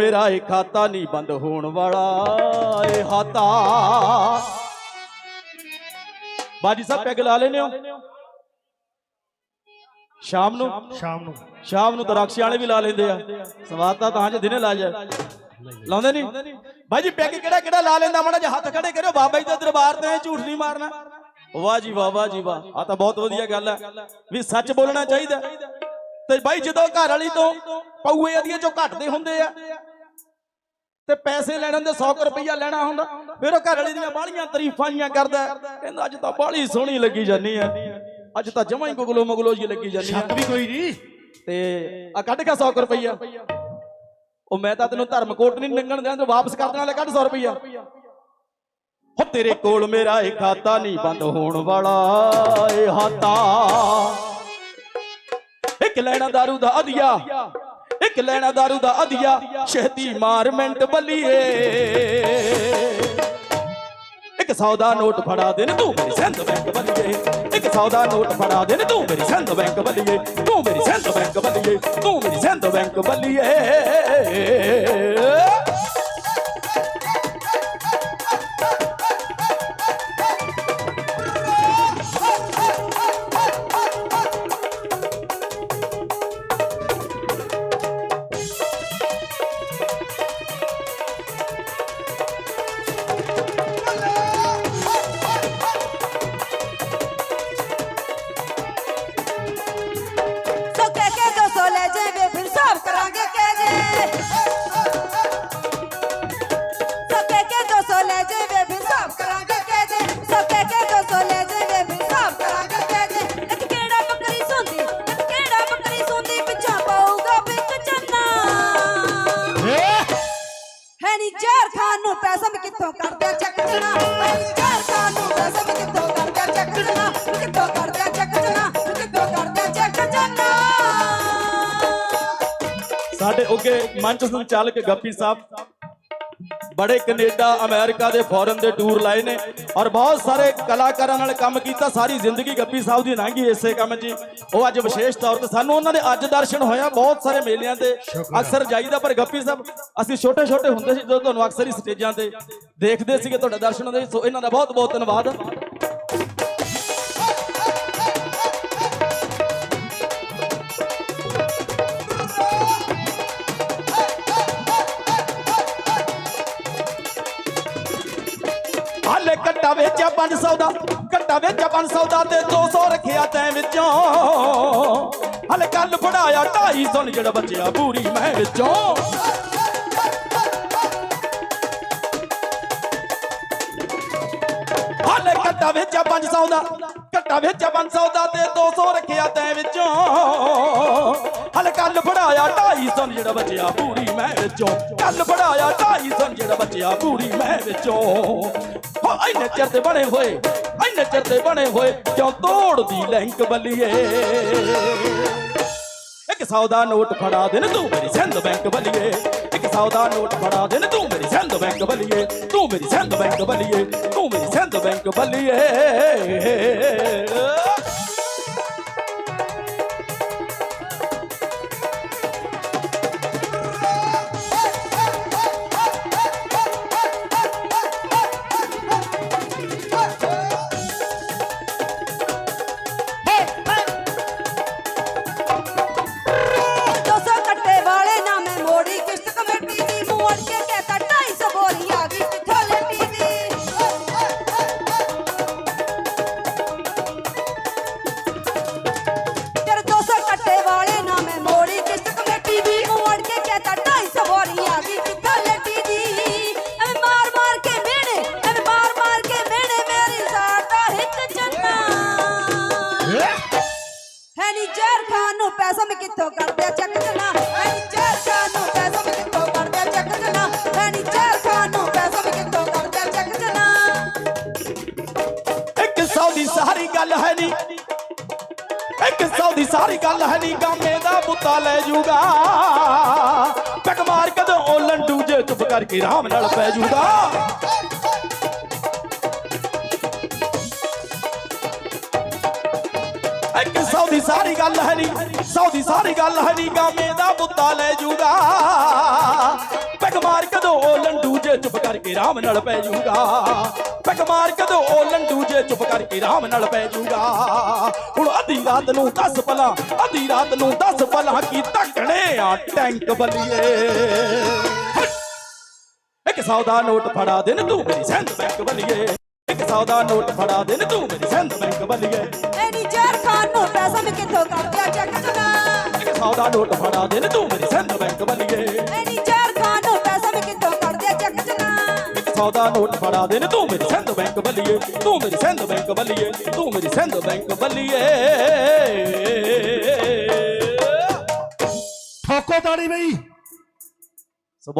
ਮੇਰਾ ਇਹ ਖਾਤਾ ਨਹੀਂ ਬੰਦ ਹੋਣ ਵਾਲਾ। ਏ ਹਾਤਾ ਬਾਜੀ ਸਾਹਿਬ ਪੈਗ ਲਾ ਲੈਨੇ ਹੋ? ਸ਼ਾਮ ਨੂੰ? ਸ਼ਾਮ ਨੂੰ। ਸ਼ਾਮ ਨੂੰ ਦਰਾਕਸ਼ੀ ਵਾਲੇ ਵੀ ਲਾ ਲੈਂਦੇ ਆ। ਸਵਾਦ ਤਾਂ ਜੇ ਦਿਨੇ ਲਾ ਜਾ। ਲਾਉਂਦੇ ਨਹੀਂ? ਬਾਈ ਜੀ ਪੈਗ ਕਿਹੜਾ ਕਿਹੜਾ ਲਾ ਲੈਂਦਾ? ਮਾੜਾ ਜਿਹਾ ਹੱਥ ਖੜੇ ਕਰਿਓ। ਬਾਬਾ ਜੀ ਦੇ ਦਰਬਾਰ ਤੇ ਝੂਠ ਨਹੀਂ ਮਾਰਨਾ। ਵਾਹ ਜੀ ਵਾਹ ਵਾਹ ਜੀ ਵਾਹ। ਆ ਤਾਂ ਬਹੁਤ ਵਧੀਆ ਗੱਲ ਹੈ ਵੀ ਸੱਚ ਬੋਲਣਾ ਚਾਹੀਦਾ। ਤੇ ਬਾਈ ਜਦੋਂ ਘਰ ਵਾਲੀ ਤੋਂ ਪਊਏ ਅਦੀਆਂ ਚੋਂ ਘਟਦੇ ਹੁੰਦੇ ਆ ਤੇ ਪੈਸੇ ਲੈਣ ਦੇ 100 ਰੁਪਈਆ ਲੈਣਾ ਹੁੰਦਾ। ਫਿਰ ਉਹ ਘਰ ਵਾਲੀ ਦੀਆਂ ਬਾਹਲੀਆਂ ਤਾਰੀਫਾਂ ਜੀਆਂ ਕਰਦਾ। ਕਹਿੰਦਾ ਅੱਜ ਤਾਂ ਬਾਹਲੀ ਸੋਹਣੀ ਲੱਗੀ ਜਾਨੀ ਆ। ਅੱਜ ਤਾਂ ਜਮਾਂ ਹੀ ਗੁਗਲੋ ਮਗਲੋ ਜੀ ਲੱਗੀ ਜਾਨੀ ਆ। ਵੀ ਕੋਈ ਨਹੀਂ। ਤੇ ਆ ਕੱਢ ਕੇ 100 ਰੁਪਈਆ। ਉਹ ਮੈਂ ਤਾਂ ਤੈਨੂੰ ਧਰਮ ਕੋਟ ਨਹੀਂ ਲੰਘਣ ਦਿਆਂ ਤੇ ਵਾਪਸ ਕਰ ਦੇਣਾ ਲੈ ਕੱਢ 100 ਰੁਪਈਆ। ਹੋ ਤੇਰੇ ਕੋਲ ਮੇਰਾ ਇਹ ਖਾਤਾ ਨਹੀਂ ਬੰਦ ਹੋਣ ਵਾਲਾ ਏ ਹਾਤਾ। ਇੱਕ ਲੈਣਾ दारू ਦਾ ਅਧਿਆ। ਇੱਕ ਲੈਣਾ दारू ਦਾ ਅਧਿਆ, ਛੇਤੀ ਮਾਰ ਮਿੰਟ ਬੱਲੀਏ। ਇੱਕ ਸੌਦਾ ਨੋਟ ਫੜਾ ਦੇ ਨੀ, ਤੂੰ ਮੇਰੀ ਸਿੰਧ ਬੈਂਕ ਬੱਲੀਏ। ਇੱਕ ਸੌਦਾ ਨੋਟ ਫੜਾ ਦੇ ਨੀ, ਤੂੰ ਮੇਰੀ ਸਿੰਧ ਬੈਂਕ ਬੱਲੀਏ। ਤੂੰ ਮੇਰੀ ਸਿੰਧ ਬੈਂਕ ਬੱਲੀਏ, ਤੂੰ ਮੇਰੀ ਸਿੰਧ ਬੈਂਕ ਬੱਲੀਏ। ਖਾਨ ਨੂੰ ਪੈਸਾ ਵੀ ਕਿੱਥੋਂ ਕਰਦਿਆ ਚੱਕ ਜਣਾ ਹੈ ਨੀ ਜ਼ਹਿਰ ਖਾਨ ਨੂੰ ਪੈਸਾ ਵੀ ਚੱਕ ਜਣਾ ਕਿੱਥੋਂ ਕਰਦਿਆ ਚੱਕ ਜਣਾ ਕਿੱਥੋਂ ਕਰਦਿਆ ਚੱਕ ਜਣਾ ਸਾਡੇ ਉੱਗੇ ਮੰਚ ਸੰਚਾਲਕ ਗੱਪੀ ਸਾਹਿਬ। ਬੜੇ ਕੈਨੇਡਾ ਅਮਰੀਕਾ ਦੇ ਫੋਰਨ ਦੇ ਟੂਰ ਲਾਏ ਨੇ ਔਰ ਬਹੁਤ ਸਾਰੇ ਕਲਾਕਾਰਾਂ ਨਾਲ ਕੰਮ ਕੀਤਾ ਸਾਰੀ ਜ਼ਿੰਦਗੀ ਗੱਪੀ ਸਾਹਿਬ ਦੀ ਲੰਘੀ ਇਸੇ ਕੰਮ 'ਚ ਹੀ। ਉਹ ਅੱਜ ਵਿਸ਼ੇਸ਼ ਤੌਰ ਤੇ ਸਾਨੂੰ ਉਹਨਾਂ ਦੇ ਅੱਜ ਦਰਸ਼ਨ ਹੋਇਆ ਬਹੁਤ ਸਾਰੇ ਮੇਲਿਆਂ ਤੇ ਅਕਸਰ ਜਾਈਦਾ ਪਰ ਗੱਪੀ ਸਾਹਿਬ ਅਸੀਂ ਛੋਟੇ ਛੋਟੇ ਹੁੰਦੇ ਸੀ ਜਦੋਂ ਤੁਹਾਨੂੰ ਅਕਸਰ ਹੀ ਸਟੇਜਾਂ ਤੇ ਦੇਖਦੇ ਸੀਗੇ ਤੁਹਾਡੇ ਦਰਸ਼ਨ ਹੁੰਦੇ ਸੋ ਇਹਨਾਂ ਦਾ ਬਹੁਤ ਬਹੁਤ ਧੰਨਵਾਦ ਹਾਲੇ ਕੱਟਾ ਵੇਚਿਆ 500 ਦਾ ਕੱਟਾ ਵੇਚਿਆ 500 ਦਾ ਤੇ 200 ਰੱਖਿਆ ਤੈਂ ਵਿੱਚੋਂ। ਹਲੇ ਕੱਲ ਫੜਾਇਆ 250 ਜਿਹੜਾ ਬਚਿਆ ਪੂਰੀ ਮੈਂ ਵਿੱਚੋਂ। ਹਲੇ ਕੱਟਾ ਵੇਚਿਆ 500 ਦਾ ਕੱਟਾ ਵੇਚਿਆ 500 ਦਾ ਤੇ 200 ਰੱਖਿਆ ਤੈਂ ਵਿੱਚੋਂ। ਹਲੇ ਕੱਲ ਫੜਾਇਆ 250 ਜਿਹੜਾ ਬਚਿਆ ਪੂਰੀ ਮੈਂ ਵਿੱਚੋਂ। ਕੱਲ ਫੜਾਇਆ 250 ਜਿਹੜਾ ਬਚਿਆ ਪੂਰੀ ਮੈਂ ਵਿੱਚੋਂ। ਹੋ, ਇੰਨੇ ਚਿਰ ਤੇ ਬਣੇ ਹੋਏ, ਇੰਨੇ ਚਿਰ ਤੇ ਬਣੇ ਹੋਏ, ਕਿਉਂ ਤੋੜਦੀ ਲੈਂਕ ਬੱਲੀਏ? ਇੱਕ ਸੌ ਦਾ ਨੋਟ ਫੜਾ ਦੇ ਨ ਤੂੰ ਮੇਰੀ ਸਿੰਧ ਬੈਂਕ ਬਲੀਏ। ਇੱਕ ਸੌ ਦਾ ਨੋਟ ਫੜਾ ਦੇ ਤੂੰ ਮੇਰੀ ਸਿੰਧ ਬੈਂਕ ਬਲੀਏ। ਤੂੰ ਮੇਰੀ ਸਿੰਧ ਬੈਂਕ ਬਲੀਏ, ਤੂੰ ਮੇਰੀ ਸਿੰਧ ਬੈਂਕ ਬਲੀਏ। ਪੈਸਾ ਮੈਂ ਕਿੱਥੋਂ ਕਰਦਿਆ ਚੱਕ ਜਣਾ ਹੈ ਨੀ ਖਾਨ ਨੂੰ ਪੈਸਾ ਮੈਂ ਕਿੱਥੋਂ ਕਰਦਿਆ ਚੱਕ ਜਣਾ ਹੈ ਨੀ ਖਾਨ ਨੂੰ ਪੈਸਾ ਮੈਂ ਕਿੱਥੋਂ ਕਰਦਿਆ ਚੱਕ ਜਣਾ ਇੱਕ ਸੌ ਦੀ ਸਾਰੀ ਗੱਲ ਹੈ ਨੀ। ਇੱਕ ਸੌ ਦੀ ਸਾਰੀ ਗੱਲ ਹੈ ਨੀ ਗਾਮੇ ਦਾ ਬੁੱਤਾ ਲੈ ਜੂਗਾ। ਪੱਕ ਮਾਰ ਕਦੋਂ ਓਲਣ ਲੰਡੂ ਚੁੱਪ ਕਰਕੇ ਰਾਮ ਨਾਲ ਪੈ ਜੂਗਾ। ਇੱਕ ਸੌ ਦੀ ਸਾਰੀ ਗੱਲ ਹੈ ਨੀ ਸੌ ਦੀ ਸਾਰੀ ਗੱਲ ਹੈ ਨੀ ਗਾਮੇ ਦਾ ਬੁੱਤਾ ਲੈ ਜੂਗਾ। ਕਦੋਂ ਲੰਡੂ ਜੇ ਚੁੱਪ ਕਰਕੇ ਰਾਮ ਨਾਲ ਪੈ ਜਾਊਗਾ ਪੈਗ ਮਾਰ ਕਦੋਂ ਲੰਡੂ ਜੇ ਚੁੱਪ ਕਰਕੇ ਰਾਮ ਨਾਲ ਪੈ ਜਾਊਗਾ ਹੁਣ ਅੱਧੀ ਰਾਤ ਨੂੰ 10 ਪਲਾਂ ਅੱਧੀ ਰਾਤ ਨੂੰ 10 ਪਲਾਂ ਕੀ ਧੱਕਣੇ ਆ ਟੈਂਕ ਬਲੀਏ। ਇੱਕ ਸੌ ਦਾ ਨੋਟ ਫੜਾ ਦੇਣ ਨ ਤੂੰ ਮੇਰੀ ਸਿੰਧ ਬੈਂਕ ਬਲੀਏ। ਇੱਕ ਸੌ ਦਾ ਨੋਟ ਫੜਾ ਦੇ ਨ ਤੂੰ ਮੇਰੀ ਸਿੰਧ ਬੈਂਕ ਬਲੀਏ ਐਨੀ ਜ਼ਹਿਰ ਖਾਨ ਨੂੰ ਪੈਸਾ ਮੈਂ ਕਿੱਥੋਂ ਕਰ ਦਿਆ ਚੱਕ ਚਲਾ ਇੱਕ ਸੌ ਦਾ ਨੋਟ ਫੜਾ ਦੇ ਨ ਤੂੰ ਮੇਰੀ ਸਿੰਧ ਬੈਂਕ ਬਲੀਏ ਐਨੀ ਜ਼ਹਿਰ ਖਾਨ ਨੂੰ ਪੈਸਾ ਮੈਂ ਕਿੱਥੋਂ ਕਰ ਦਿਆ ਚੱਕ ਚਲਾ ਇੱਕ ਸੌ ਦਾ ਨੋਟ ਫੜਾ ਦੇ ਨ ਤੂੰ ਮੇਰੀ ਸਿੰਧ ਬੈਂਕ ਬਲੀਏ ਤੂੰ ਮੇਰੀ ਸਿੰਧ ਬੈਂਕ ਬਲੀਏ ਤੂੰ ਮੇਰੀ ਸਿੰਧ ਬੈਂਕ ਬਲੀਏ ਠੋਕੋ ਤਾੜੀ ਬਈ।